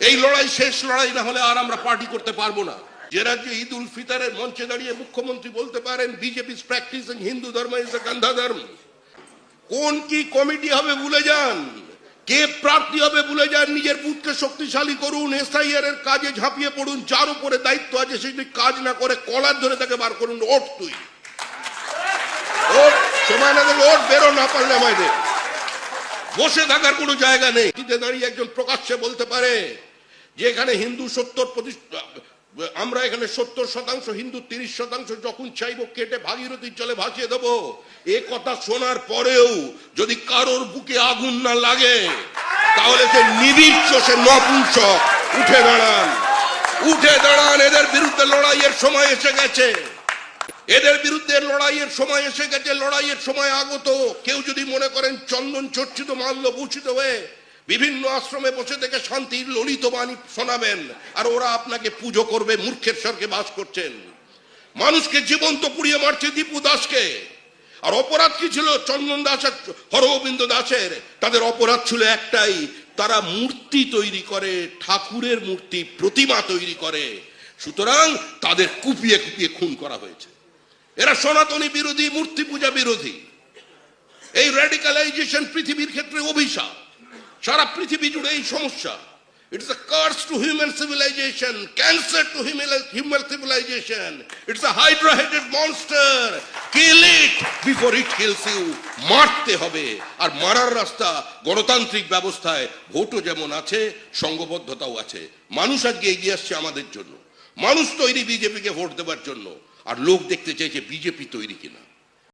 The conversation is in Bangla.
এই লড়াই শেষ লড়াই না হলে আর আমরা পার্টি করতে পারব না। যে রাজ্যে ঈদ উল ফিতরের মঞ্চে দাঁড়িয়ে মুখ্যমন্ত্রী বলতে পারেন বিজেপি প্র্যাকটিসিং হিন্দু ধর্ম ইজ এ গান্ধা ধর্ম। কোন কি কমিটি হবে ভুলে যান। কে প্রার্থী হবে ভুলে যান। নিজের বুথকে শক্তিশালী করুন এসআইআর এর কাজে ঝাঁপিয়ে পড়ুন। যার উপরে দায়িত্ব আছে সে যদি কাজ না করে, কলার ধরে তাকে বার করুন। ওট তুই। সময় না ওট বেরো না পারলে আমায় দে। বসে থাকার কোনো জায়গা নেই। দাঁড়িয়ে একজন প্রকাশ্যে বলতে পারে যে এখানে হিন্দু সত্তর আমরা এখানে সত্তর শতাংশ, হিন্দু তিরিশ শতাংশ যখন চাইব কেটে ভাগীরথীর জলে ভাসিয়ে দেবো। এ কথা শোনার পরেও যদি কারোর বুকে আগুন না লাগে, তাহলে সে নিবিচ্ছ সে নপুংসক উঠে দাঁড়ান। উঠে দাঁড়ান, এদের বিরুদ্ধে লড়াইয়ের সময় এসে গেছে। এদের বিরুদ্ধে লড়াইয়ের সময় এসে গেছে, লড়াইয়ের সময় আগত। কেউ যদি মনে করেন চন্দন চর্চিত মাল্য ভূষিত হয়ে বিভিন্ন আশ্রমে বসে থেকে শান্তির ললিত বাণী শোনাবেন। আর ওরা আপনাকে পুজো করবে, মূর্খের স্বর্গে বাস করছেন। মানুষকে জীবন্ত পুড়িয়ে মারছে দীপু দাসকে। আর অপরাধ কি ছিল? চন্দন দাস আর হরগোবিন্দ দাসের। তাদের অপরাধ ছিল একটাই, তারা মূর্তি তৈরি করে, ঠাকুরের মূর্তি, প্রতিমা তৈরি করে। সুতরাং তাদের কুপিয়ে কুপিয়ে খুন করা হয়েছে। এরা সনাতনী বিরোধী, মূর্তি পূজা বিরোধী। এই র্যাডিকালাইজেশন পৃথিবীর ক্ষেত্রে অভিশাপ। সারা পৃথিবী জুড়ে এই সমস্যা। It's a curse to human civilisation cancer to human civilisation it's headed monster kill it it kills you মারতে হবে। আর মারার রাস্তা গণতান্ত্রিক ব্যবস্থায় ভোটও যেমন আছে সংঘবদ্ধতাও আছে। মানুষ আজকে এগিয়ে আসছে আমাদের জন্য। মানুষ তৈরি বিজেপিকে ভোট দেওয়ার জন্য। আর লোক দেখতে চাইছে বিজেপি তৈরি কিনা।